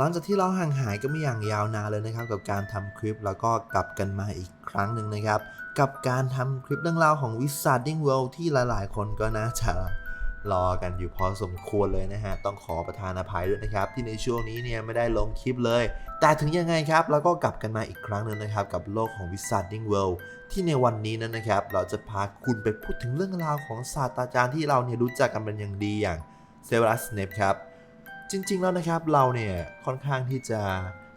หลังจากที่เราห่างหายก็ม่อย่างยาวนานเลยนะครับ กับการทำคลิปแล้วก็กลับกันมาอีกครั้งหนึ่งนะครับ กับการทำคลิปเรื่องราวของ Wizarding World ที่หลายๆ คนก็น่าจะรอกันอยู่พอสมควรเลยนะฮะ ต้องขอประทานอภัยด้วยนะครับ ที่ในช่วงนี้เนี่ยไม่ได้ลงคลิปเลย แต่ถึงยังไงครับเราก็กลับกันมาอีกครั้งหนึ่งนะครับ กับโลกของ Wizarding World ที่ในวันนี้นั้นนะครับ เราจะพาคุณไปพูดถึงเรื่องราวของศาสตราจารย์ที่เราเนี่ยรู้จักกันเป็นอย่างดีอย่างเซเวรัสเนปครับ จริง ๆ แล้วนะครับเราเนี่ยค่อนข้างที่จะ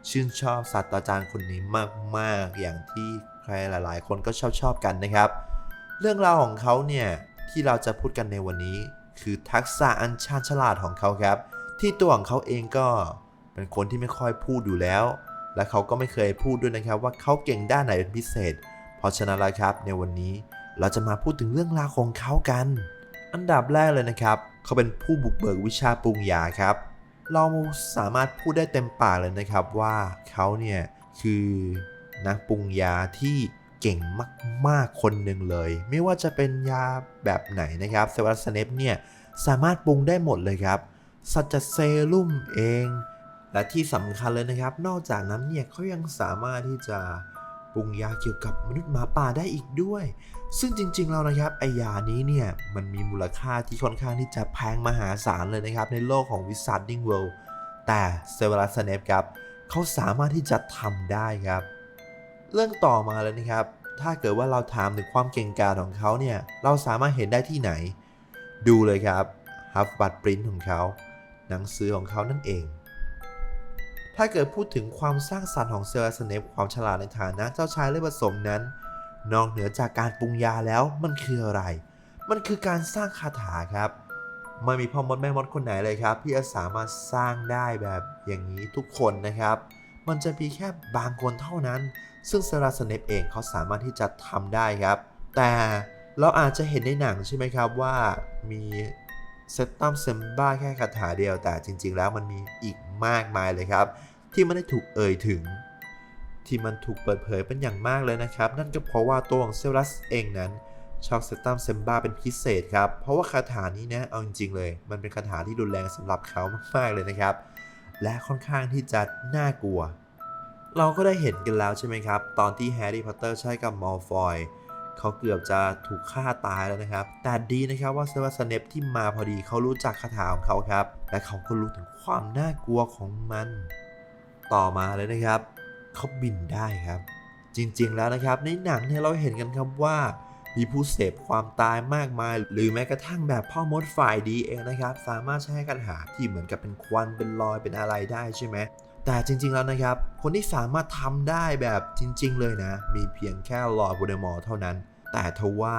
ชื่นชอบศาสตราจารย์คนนี้มากๆ อย่างที่ใครหลาย ๆ คนก็ชอบชอบกันนะครับ เรื่องราวของเขาเนี่ยที่เราจะพูดกันในวันนี้ คือทักษะอันชาญฉลาดของเขาครับ ที่ตัวของเขาเองก็เป็นคนที่ไม่ค่อยพูดอยู่แล้ว และเขาก็ไม่เคยพูดด้วยนะครับ ว่าเขาเก่งด้านไหนเป็นพิเศษ เพราะฉะนั้นแล้วครับในวันนี้เราจะมาพูดถึงเรื่องราวของเขากัน อันดับแรกเลยนะครับ เขาเป็นผู้บุกเบิกวิชาปรุงยาครับ เราสามารถพูดได้เต็มปากเลยนะครับว่าเขาเนี่ยคือนักปรุงยาที่เก่งมากๆคนหนึ่งเลย ไม่ว่าจะเป็นยาแบบไหนนะครับเซวัสเนปเนี่ยสามารถปรุงได้หมดเลยครับสัจจะเซรุ่มเอง และที่สำคัญเลยนะครับ นอกจากนั้นเนี่ยเขายังสามารถที่จะ ปรุงยาเกี่ยวกับมนุษย์หมาป่าได้อีกด้วย ซึ่งจริงๆแล้วนะครับไอยานี้เนี่ยมันมีมูลค่าที่ค่อนข้างที่จะแพงมหาศาลเลยนะครับ ในโลกของ Wizarding World แต่เซเวรัสเนปครับเขาสามารถที่จะทำได้ครับ เรื่องต่อมาเลยนะครับ ถ้าเกิดว่าเราถามถึงความเก่งกาจของเขาเนี่ยเราสามารถเห็นได้ที่ไหน ดูเลยครับฮัฟบัตปรินของเขาหนังสือของเขานั่นเอง ถ้าเกิดพูดถึงความสร้างสรรค์ของเซอร์สเนปความฉลาดในฐานะเจ้าชายเลือดผสมนั้น นอกเหนือจากการปรุงยาแล้วมันคืออะไร มันคือการสร้างคาถาครับ ไม่มีพ่อมดแม่มดคนไหนเลยครับ ที่จะสามารถสร้างได้แบบอย่างนี้ทุกคนนะครับ มันจะมีแค่บางคนเท่านั้น ซึ่งเซราสเนปเองเขาสามารถที่จะทำได้ครับ แต่เราอาจจะเห็นในหนังใช่ไหมครับว่ามีเซตตัมเซมบ้าแค่คาถาเดียวแต่จริง ๆ แล้วมันมีอีก มากมายเลยครับ ที่ไม่ได้ถูกเอ่ยถึง ที่มันถูกเปิดเผยเป็นอย่างมากเลยนะครับ นั่นก็เพราะว่าตัวของเซรัสเองนั้นชอบเซตัมเซมบ้าเป็นพิเศษครับ เพราะว่าคาถานี้นะเอาจริงๆเลย มันเป็นคาถาที่รุนแรงสำหรับเขามากๆเลยนะครับ และค่อนข้างที่จะน่ากลัว เราก็ได้เห็นกันแล้วใช่ไหมครับ ตอนที่แฮร์รี่พอตเตอร์ใช้กับมอลฟอย เขาเกือบจะถูกฆ่าตายแล้วนะครับ แต่ดีนะครับว่าเซเวัสเนปที่มาพอดีเขารู้จักคาถาของเขาครับ และเขาก็รู้ถึงความน่ากลัวของมัน ต่อมาเลยนะครับ เขาบินได้ครับ จริงๆแล้วนะครับ ในหนังเนี่ยเราเห็นกันครับว่ามีผู้เสพความตายมากมาย หรือแม้กระทั่งแบบพ่อมดฝ่ายดีเองนะครับ สามารถใช้คาถาที่เหมือนกับเป็นควันเป็นรอยเป็นอะไรได้ใช่ไหม แต่จริงๆแล้วนะครับ คนที่สามารถทำได้แบบจริง ๆ เลยนะ มีเพียงแค่ลอร์ดบูเดมอร์เท่านั้น แต่ทว่า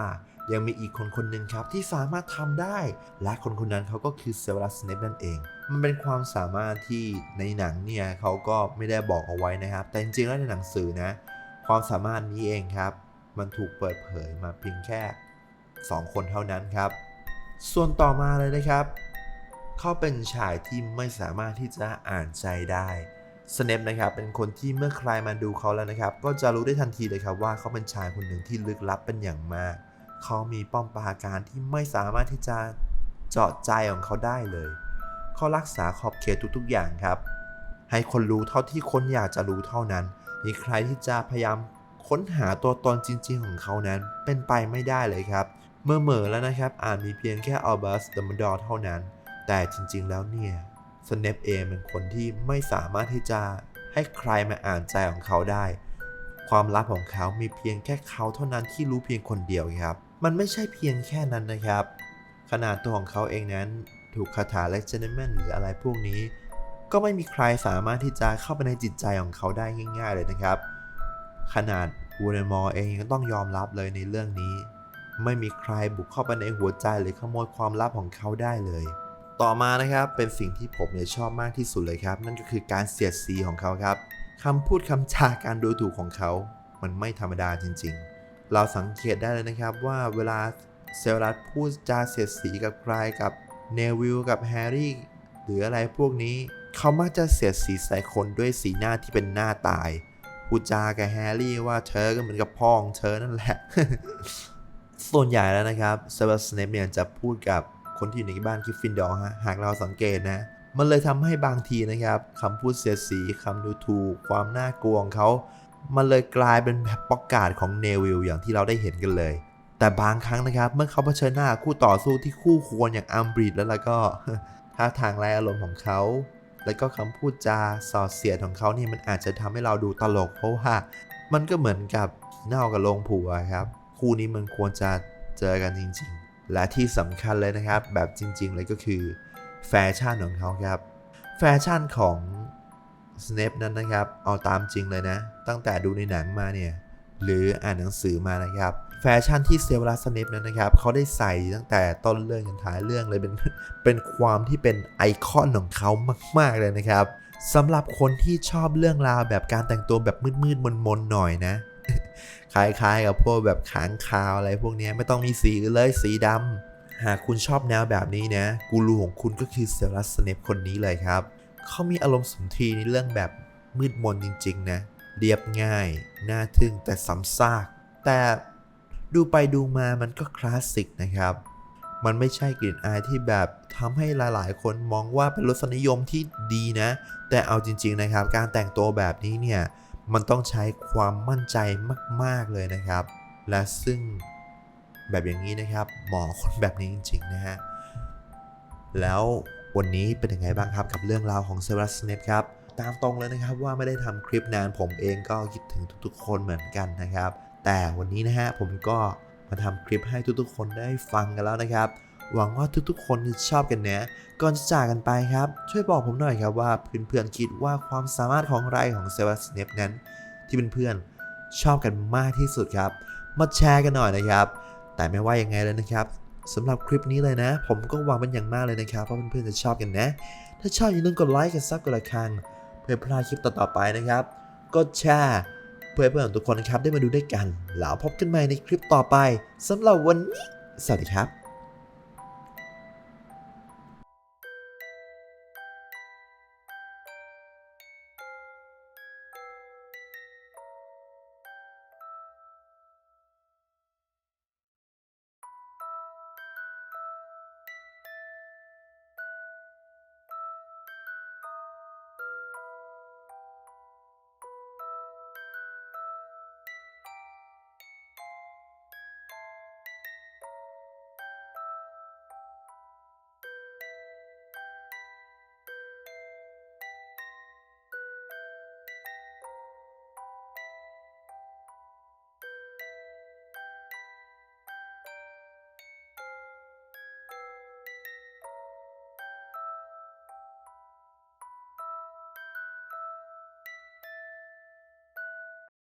ยังมีอีกคนคนหนึ่งครับที่สามารถทำได้ และคนคนนั้นเขาก็คือเซเวรัสเนปนั่นเอง มันเป็นความสามารถที่ในหนังเนี่ยเขาก็ไม่ได้บอกเอาไว้นะครับ แต่จริงๆแล้วในหนังสือนะ ความสามารถนี้เองครับ มันถูกเปิดเผยมาเพียงแค่ 2 คนเท่านั้นครับ ส่วนต่อมาเลยนะครับ เขาเป็นชายที่ไม่สามารถที่จะอ่านใจได้สเนปนะครับเป็นคนที่เมื่อใครมาดูเขาแล้วนะครับ ก็จะรู้ได้ทันทีเลยครับว่าเขาเป็นชายคนหนึ่งที่ลึกลับเป็นอย่างมาก เขามีป้อมปราการที่ไม่สามารถที่จะเจาะใจของเขาได้เลย เขารักษาขอบเขตทุกๆอย่างครับ ให้คนรู้เท่าที่คนอยากจะรู้เท่านั้น มีใครที่จะพยายามค้นหาตัวตนจริง ๆ ของเขานั้น เป็นไปไม่ได้เลยครับ เมื่อเหม่อแล้วนะครับอาจมีเพียงแค่อัลบัสเดมดอร์เท่านั้น แต่จริงๆ แล้วเนี่ยสเนปเองเป็นคนที่ไม่สามารถที่จะให้ใครมาอ่านใจของเขาได้ ความลับของเขามีเพียงแค่เขาเท่านั้นที่รู้เพียงคนเดียวครับ มันไม่ใช่เพียงแค่นั้นนะครับ ขนาดตัวของเขาเองนั้นถูกคาถาเล็กเจนแมนหรืออะไรพวกนี้ ก็ไม่มีใครสามารถที่จะเข้าไปในจิตใจของเขาได้ง่าย ๆ เลยนะครับ ขนาดวูเดมอร์เองก็ต้องยอมรับเลยในเรื่องนี้ ไม่มีใครบุกเข้าไปในหัวใจหรือขโมยความลับของเขาได้เลย ต่อมานะครับเป็นสิ่งที่ผมเนี่ยชอบมากที่สุดเลยครับ นั่นก็คือการเสียดสีของเขาครับคำพูดคำจาการดูถูกของเขา มันไม่ธรรมดาจริง ๆ เราสังเกตได้เลยนะครับว่าเวลาเซลรัสพูดจาเสียดสีกับใครกับเนวิลกับแฮร์รี่หรืออะไรพวกนี้ เขามักจะเสียดสีใส่คนด้วยสีหน้าที่เป็นหน้าตายพูดจากับแฮร์รี่ว่าเธอก็เหมือนกับพ่อของเธอนั่นแหละ ส่วนใหญ่แล้วนะครับเซเวอร์สเนปเนี่ยจะพูดกับ คนที่อยู่ในบ้านกริฟฟินดอร์ฮะหากเราสังเกตนะ มันเลยทำให้บางทีนะครับคำพูดเสียดสีคำดูถูกความน่ากลัวของเขา มันเลยกลายเป็นแบบประกาศของเนวิลอย่างที่เราได้เห็นกันเลย แต่บางครั้งนะครับ เมื่อเขาเผชิญหน้าคู่ต่อสู้ที่คู่ควรอย่างอัมบรีดแล้วแล้วก็ท่าทางไร้อารมณ์ของเขาแล้วก็คำพูดจาสอดเสียดของเขานี่มันอาจจะทำให้เราดูตลก เพราะว่ามันก็เหมือนกับเน่ากับลงผัวครับ คู่นี้มันควรจะเจอกันจริงๆ และที่สำคัญเลยนะครับ แบบจริง ๆ เลยก็คือแฟชั่นของเขาครับ แฟชั่นของสเนปนั้นนะครับ เอาตามจริงเลยนะ ตั้งแต่ดูในหนังมาเนี่ย หรืออ่านหนังสือมานะครับ แฟชั่นที่เซเวลัสสเนปนั้นนะครับ เขาได้ใส่ตั้งแต่ต้นเรื่องจนท้ายเรื่องเลย เป็น เป็นความที่เป็นไอคอนของเขามาก ๆ เลยนะครับสำหรับคนที่ชอบเรื่องราวแบบการแต่งตัวแบบมืดๆมนๆหน่อยนะ คล้ายๆ กับพวกแบบขางคาวอะไรพวกนี้ไม่ต้องมีสีเลยสีดำหากคุณชอบแนวแบบนี้นะกูรูของคุณก็คือเซเวลัสสเนปคนนี้เลยครับเขามีอารมณ์สุนทรีในเรื่องแบบมืดมนจริงๆนะเรียบง่ายน่าทึ่งแต่ซ้ำซาก แต่ดูไปดูมามันก็คลาสสิกนะครับ มันไม่ใช่กลิ่นอายที่แบบทำให้หลายๆ คนมองว่าเป็นรสนิยมที่ดีนะ แต่เอาจริง ๆนะครับ การแต่งตัวแบบนี้เนี่ย มันต้องใช้ความมั่นใจมาก ๆ เลยนะครับ และซึ่งแบบอย่างนี้นะครับ หมอคนแบบนี้จริง ๆ นะฮะ แล้ววันนี้เป็นยังไงบ้างครับกับเรื่องราวของเซอรัสเนปครับ ตามตรงเลยนะครับว่าไม่ได้ทำคลิปนานผมเองก็คิดถึงทุกๆ คนเหมือนกันนะครับ แต่วันนี้นะฮะผมก็มาทำคลิปให้ทุกๆ คนได้ฟังกันแล้วนะครับ หวังว่าทุกๆ คนจะชอบกันนะ ก่อนจะจากกันไปครับ ช่วยบอกผมหน่อยครับว่าเพื่อนๆคิดว่าความสามารถของไรของเซรัสเนปนั้น ที่เพื่อนๆชอบกันมากที่สุดครับ มาแชร์กันหน่อยนะครับ แต่ไม่ว่ายังไงเลยนะครับสำหรับคลิปนี้เลยนะ ผมก็หวังเป็นอย่างมากเลยนะครับว่าเพื่อนๆจะชอบกันนะ ถ้าชอบอย่าลืมกดไลค์กดซับกดระฆังเพื่อพลาดคลิปต่อๆไปนะครับกดแชร์เพื่อเพื่อนๆทุกคนนะครับได้มาดูด้วยกันแล้วพบกันใหม่ในคลิปต่อไปสำหรับวันนี้ สวัสดีครับ